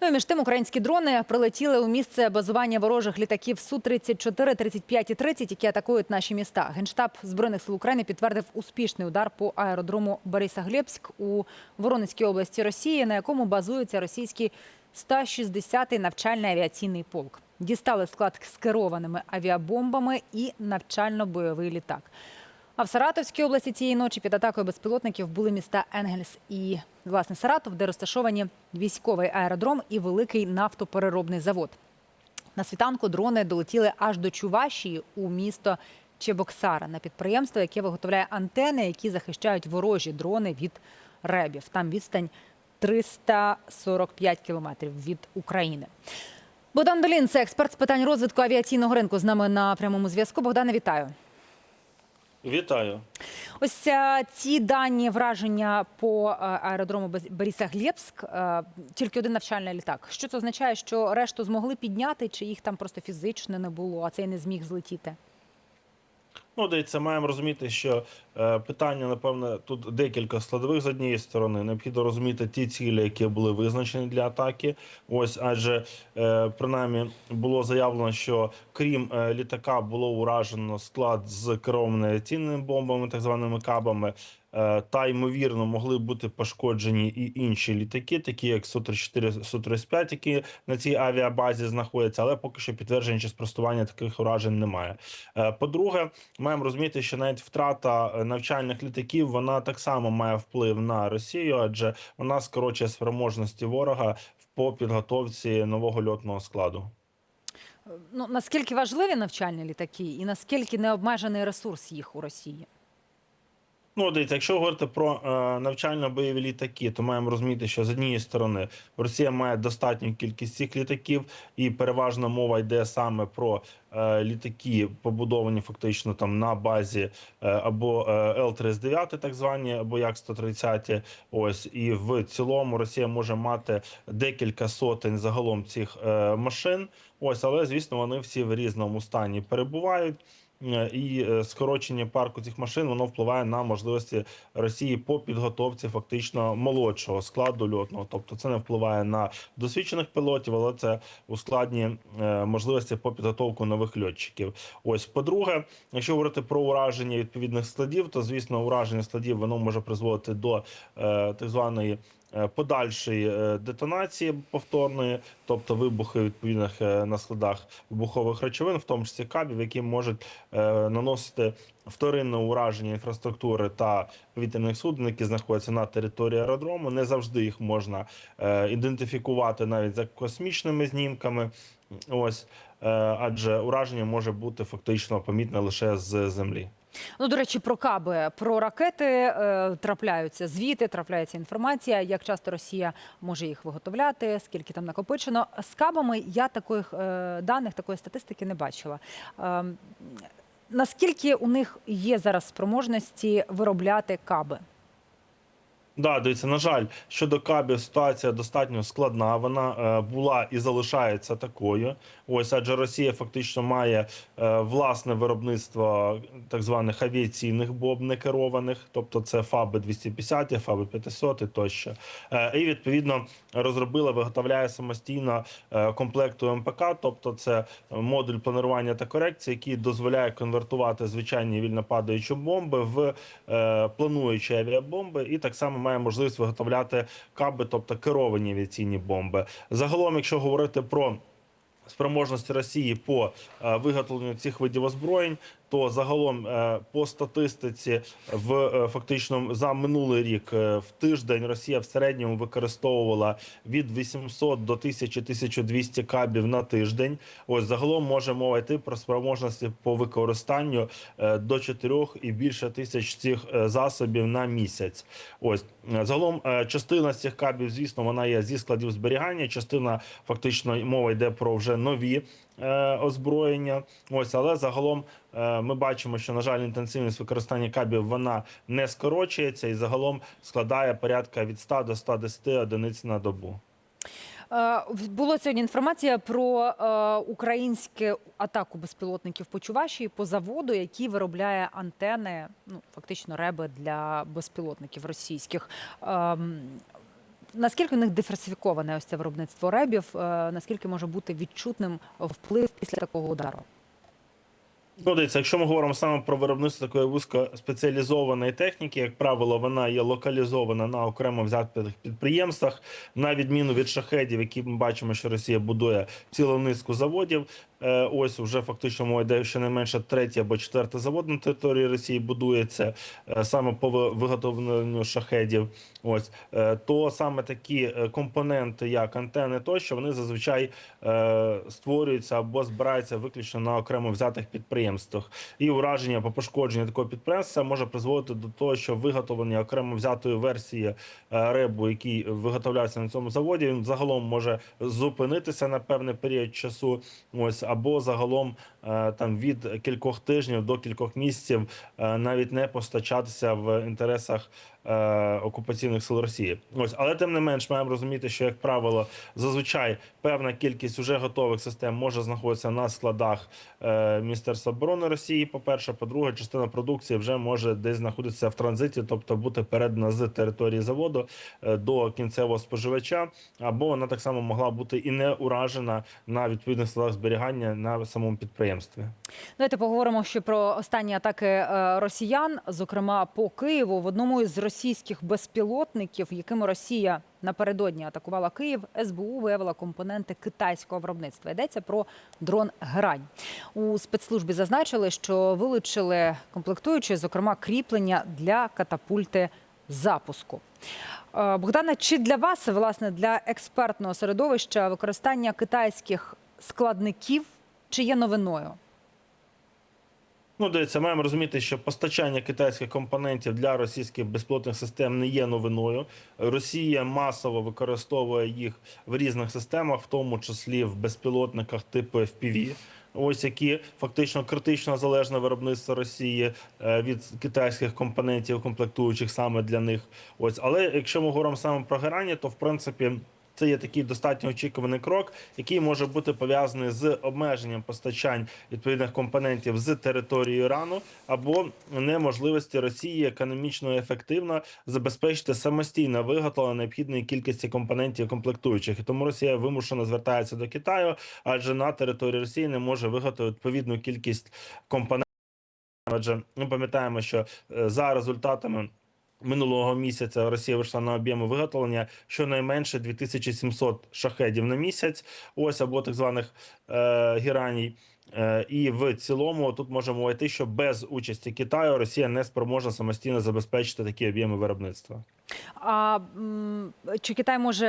Ну між тим українські дрони прилетіли у місце базування ворожих літаків су 34 35 і 30, які атакують наші міста. Генштаб збройних сил України підтвердив успішний удар по аеродрому Борисоглебськ у Воронезькій області Росії, на якому базується російський 160-й навчальний авіаційний полк. Дістали склад з керованими авіабомбами і навчально-бойовий літак. А в Саратовській області цієї ночі під атакою безпілотників були міста Енгельс і власне Саратов, де розташовані військовий аеродром і великий нафтопереробний завод. На світанку дрони долетіли аж до Чувашії у місто Чебоксара на підприємство, яке виготовляє антени, які захищають ворожі дрони від ребів. Там відстань 345 кілометрів від України. Богдан Долін, це експерт з питань розвитку авіаційного ринку. З нами на прямому зв'язку. Богдане, вітаю. Вітаю. Ось е, ці дані враження по е, аеродрому Боріса Борисоглебськ, е, тільки один навчальний літак. Що це означає, що решту змогли підняти, чи їх там просто фізично не було, а цей не зміг злетіти? Ну, дивіться, маємо розуміти, що е, питання, напевне, тут декілька складових з однієї сторони. Необхідно розуміти ті цілі, які були визначені для атаки. Ось, адже е, принаймні було заявлено, що крім е, літака було уражено склад з керованими цінними бомбами, так званими кабами. Е, Та ймовірно могли бути пошкоджені і інші літаки, такі як Су-34, Су-35, які на цій авіабазі знаходяться, але поки що підтвердження чи спростування таких уражень немає. Е, По-друге, маємо розуміти, що навіть втрата е, навчальних літаків вона так само має вплив на Росію, адже вона скорочує спроможності ворога по підготовці нового льотного складу. Ну наскільки важливі навчальні літаки, і наскільки необмежений ресурс їх у Росії? Ну, дивіться, якщо говорити про е, навчально-бойові літаки, то маємо розуміти, що з однієї сторони Росія має достатню кількість цих літаків, і переважна мова йде саме про е, літаки, побудовані фактично там на базі е, або е, Л-39, так звані, або як 130 Ось і в цілому Росія може мати декілька сотень загалом цих е, машин. Ось, але звісно, вони всі в різному стані перебувають. Е, І е, скорочення парку цих машин воно впливає на можливості Росії по підготовці фактично молодшого складу льотного. Тобто це не впливає на досвідчених пілотів, але це ускладнює е, можливості по підготовку нових льотчиків. Ось, по-друге, якщо говорити про ураження відповідних складів, то звісно, ураження складів воно може призводити до так званої. Е, Подальшої е, детонації повторної, тобто вибухи відповідних е, на складах вибухових речовин, в тому числі кабів, які можуть наносити вторинне ураження інфраструктури та повітряних суден, які знаходяться на території аеродрому. Не завжди їх можна ідентифікувати навіть за космічними знімками. Ось адже ураження може бути фактично помітне лише з землі. Ну, до речі, про каби, про ракети е, трапляються звіти, трапляється інформація, як часто Росія може їх виготовляти, скільки там накопичено. З кабами я таких е, даних, такої статистики не бачила. Е, наскільки у них є зараз спроможності виробляти каби? Да, дивіться, на жаль, щодо кабів ситуація достатньо складна. Вона е, була і залишається такою. Ось адже Росія фактично має е, власне виробництво так званих авіаційних бомб некерованих, тобто це ФАБи 250, ФАБи 500 і тощо. Е, і відповідно розробила, виготовляє самостійно е, комплекту МПК, тобто це модуль планування та корекції, який дозволяє конвертувати звичайні вільнопадаючі бомби в е, плануючі авіабомби, і так само має можливість виготовляти каби, тобто керовані авіаційні бомби. Загалом, якщо говорити про спроможності Росії по е, виготовленню цих видів озброєнь, то загалом е, по статистиці в е, фактично за минулий рік е, в тиждень Росія в середньому використовувала від 800 до 1000-1200 кабів на тиждень. Ось загалом може мова йти про спроможності по використанню до 4 і більше тисяч цих засобів на місяць. Ось загалом частина з цих кабів, звісно, вона є зі складів зберігання. Частина фактично мова йде про вже нові озброєння. Ось, але загалом е, ми бачимо, що на жаль, інтенсивність використання кабів вона не скорочується і загалом складає порядка від 100 до 110 одиниць на добу. Е, Було сьогодні інформація про е, українську атаку безпілотників по Чувашії по заводу, який виробляє антени, ну фактично реби для безпілотників російських. Наскільки у них диверсифіковане ось це виробництво ребів? Е, Наскільки може бути відчутним вплив після такого удару? Дивіться, якщо ми говоримо саме про виробництво такої вузькоспеціалізованої техніки, як правило, вона є локалізована на окремо взятих підприємствах, на відміну від шахедів, які ми бачимо, що Росія будує цілу низку заводів. Е, Ось вже фактично мова йде щонайменше третій або четвертий завод на території Росії будується е, саме по виготовленню шахедів. Ось е, то саме такі компоненти, як антени, тощо вони зазвичай створюються або збираються виключно на окремо взятих підприємствах. І ураження або пошкодження такого підприємства може призводити до того, що виготовлення окремо взятої версії ребу, який виготовляється на цьому заводі, він загалом може зупинитися на певний період часу. Ось або загалом е, там від кількох тижнів до кількох місяців е, навіть не постачатися в інтересах е, окупаційних сил Росії. Ось, але тим не менш, маємо розуміти, що як правило, зазвичай певна кількість уже готових систем може знаходитися на складах е, Міністерства оборони Росії. По перше, по-друге, частина продукції вже може десь знаходитися в транзиті, тобто бути передана з території заводу е, до кінцевого споживача, або вона так само могла бути і не уражена на відповідних складах зберігання на самому підприємстві. Давайте поговоримо ще про останні атаки е, росіян, зокрема по Києву. В одному із російських безпілотників, якими Росія напередодні атакувала Київ, СБУ виявила компоненти китайського виробництва. Йдеться про дрон Грань. У спецслужбі зазначили, що вилучили комплектуючі, зокрема кріплення для катапульти запуску. Е, Богдана, чи для вас, власне, для експертного середовища використання китайських складників чи є новиною? Ну, дивіться, маємо розуміти, що постачання китайських компонентів для російських безпілотних систем не є новиною. Росія масово використовує їх в різних системах, в тому числі в безпілотниках типу FPV. Ось які фактично критично залежне виробництво Росії е, від китайських компонентів, комплектуючих саме для них. Ось, але якщо ми говоримо саме про герані, то в принципі. Це є такий достатньо очікуваний крок, який може бути пов'язаний з обмеженням постачань відповідних компонентів з території Ірану або неможливості Росії економічно ефективно забезпечити самостійне виготовлення необхідної кількості компонентів комплектуючих. І тому Росія вимушено звертається до Китаю, адже на території Росії не може виготовити відповідну кількість компонентів. Адже ми пам'ятаємо, що е, за результатами. Минулого місяця Росія вийшла на об'єми виготовлення щонайменше 2700 шахедів на місяць, ось або так званих е, гіраній. Е, і в цілому тут можемо йти, що без участі Китаю Росія не спроможна самостійно забезпечити такі об'єми виробництва. А чи Китай може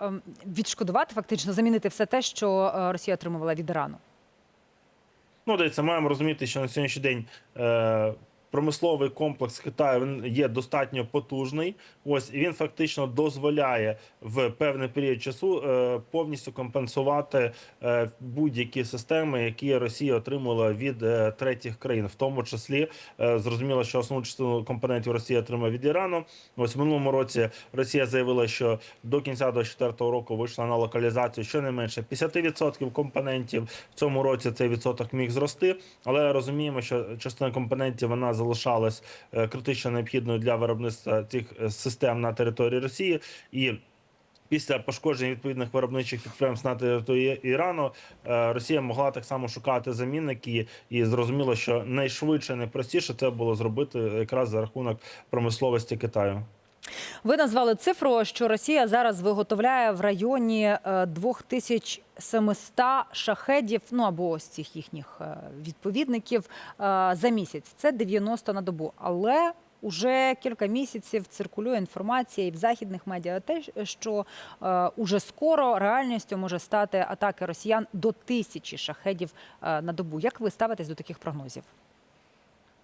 ем, відшкодувати, фактично замінити все те, що е, Росія отримувала від Ірану? Ну, дивіться, маємо розуміти, що на сьогоднішній день е, промисловий комплекс Китаю він є достатньо потужний. Ось і він фактично дозволяє в певний період часу е, повністю компенсувати е, будь-які системи, які Росія отримала від е, третіх країн, в тому числі зрозуміло, що основну частину компонентів Росія отримала від Ірану. Ось в минулому році Росія заявила, що до кінця 2024 року вийшла на локалізацію щонайменше 50% компонентів. В цьому році цей відсоток міг зрости, але розуміємо, що частина компонентів вона залишалась е, критично необхідною для виробництва цих е, систем на території Росії і. Після пошкодження відповідних виробничих підприємств на території Ірану е, Росія могла так само шукати замінники, і зрозуміло, що найшвидше, найпростіше це було зробити якраз за рахунок промисловості Китаю. Ви назвали цифру, що Росія зараз виготовляє в районі е, 2700 шахедів, ну або ось цих їхніх е, відповідників е, за місяць. Це 90 на добу. Але Уже кілька місяців циркулює інформація і в західних медіа те, що е, уже скоро реальністю може стати атаки росіян до тисячі шахедів е, на добу. Як ви ставитесь до таких прогнозів?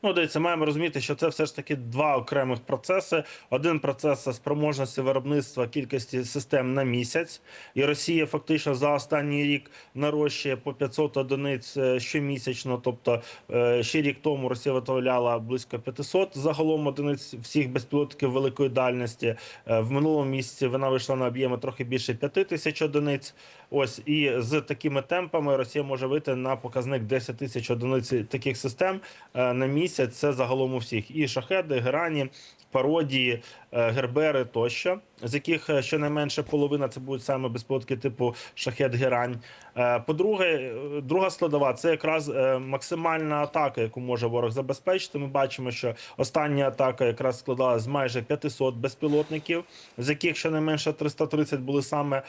Ну, дивіться, маємо розуміти, що це все ж таки два окремих процеси. Один процес це спроможності виробництва кількості систем на місяць, і Росія фактично за останній рік нарощує по 500 одиниць е, щомісячно. Тобто е, ще рік тому Росія виготовляла близько 500 загалом одиниць всіх безпілотників великої дальності. Е, В минулому місяці вона вийшла на об'єми трохи більше 5 тисяч одиниць. Ось і з такими темпами Росія може вийти на показник 10 тисяч одиниць таких систем на місяць. Це загалом у всіх і шахеди, герані, пародії, е, гербери тощо, з яких е, щонайменше половина це будуть саме безпілотки типу шахет Герань. Е, По-друге, друга складова це якраз максимальна атака, яку може ворог забезпечити. Ми бачимо, що остання атака якраз складалась з майже 500 безпілотників, з яких щонайменше 330 були саме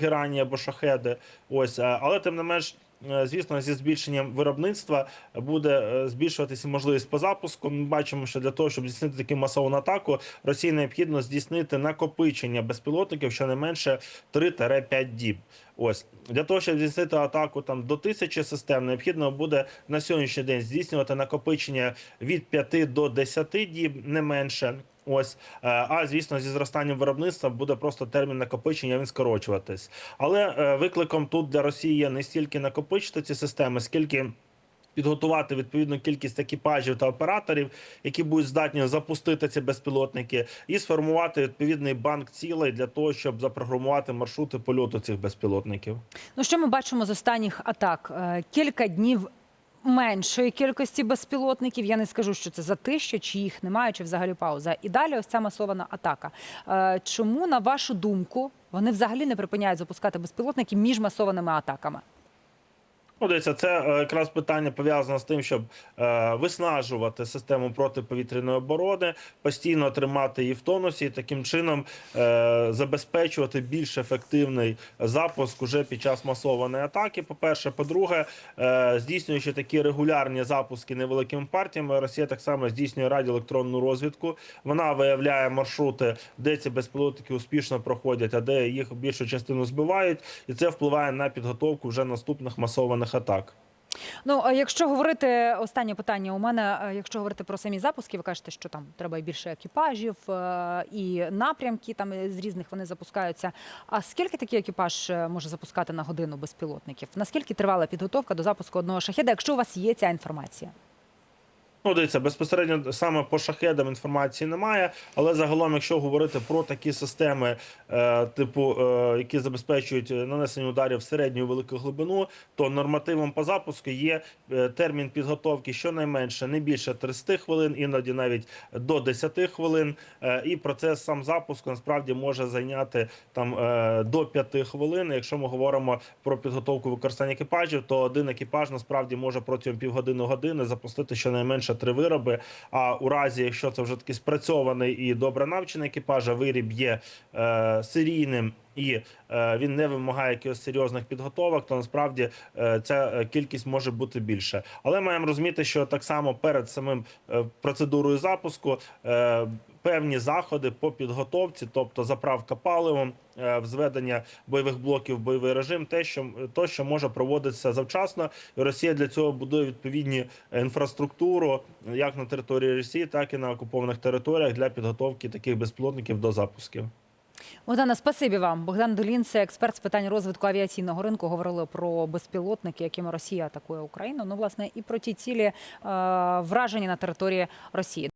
Герані або шахеди. Ось, але тим не менш. Е, Звісно, зі збільшенням виробництва буде е, збільшуватися можливість по запуску. Ми бачимо, що для того, щоб здійснити таку масовану атаку, Росії необхідно здійснити накопичення безпілотників щонайменше 3-5 діб. Ось для того, щоб здійснити атаку там до тисячі систем, необхідно буде на сьогоднішній день здійснювати накопичення від 5 до 10 діб, не менше. Ось, Е, а звісно, зі зростанням виробництва буде просто термін накопичення він скорочуватись. Але е, викликом тут для Росії є не стільки накопичити ці системи, скільки підготувати відповідну кількість екіпажів та операторів, які будуть здатні запустити ці безпілотники, і сформувати відповідний банк цілей для того, щоб запрограмувати маршрути польоту цих безпілотників. Ну що ми бачимо з останніх атак? Е, Кілька днів меншої кількості безпілотників. Я не скажу, що це за тища, чи їх немає, чи взагалі пауза. І далі ось ця масована атака. Е, Чому, на вашу думку, вони взагалі не припиняють запускати безпілотники між масованими атаками? Ну, дивіться, це е, якраз питання пов'язане з тим, щоб е, виснажувати систему протиповітряної оборони, постійно тримати її в тонусі, і таким чином е, забезпечувати більш ефективний запуск уже під час масованої атаки. По-перше, по-друге, е, здійснюючи такі регулярні запуски невеликими партіями, Росія так само здійснює радіоелектронну розвідку. Вона виявляє маршрути, де ці безпілотники успішно проходять, а де їх більшу частину збивають, і це впливає на підготовку вже наступних масованих атак. Ну, якщо говорити останнє питання у мене, якщо говорити про самі запуски, ви кажете, що там треба і більше екіпажів е, і напрямки там з різних вони запускаються. А скільки такий екіпаж е, може запускати на годину безпілотників? Наскільки тривала підготовка до запуску одного шахеда, якщо у вас є ця інформація? Ну, дивіться, безпосередньо саме по шахедам інформації немає, але загалом, якщо говорити про такі системи, е, типу, е, які забезпечують нанесення ударів в середню велику глибину, то нормативом по запуску є е, термін підготовки щонайменше не більше 30 хвилин, іноді навіть до 10 хвилин. Е, і процес сам запуску насправді може зайняти там е, до 5 хвилин. Якщо ми говоримо про підготовку використання екіпажів, то один екіпаж насправді може протягом півгодини години запустити щонайменше три вироби. А у разі, якщо це вже такий спрацьований і добре навчений екіпаж, а виріб є е, серійним. І е, він не вимагає якихось серйозних підготовок, то насправді е, ця е, кількість може бути більше. Але маємо розуміти, що так само перед самим е, процедурою запуску е, певні заходи по підготовці, тобто заправка паливом, е, взведення бойових блоків бойовий режим, те, що то, що може проводитися завчасно, і Росія для цього будує відповідні інфраструктуру як на території Росії, так і на окупованих територіях для підготовки таких безпілотників до запусків. Богдана, спасибі вам. Богдан Долін, це експерт з питань розвитку авіаційного ринку. Говорили про безпілотники, якими Росія атакує Україну. Ну, власне, і про ті цілі е, враження на території Росії.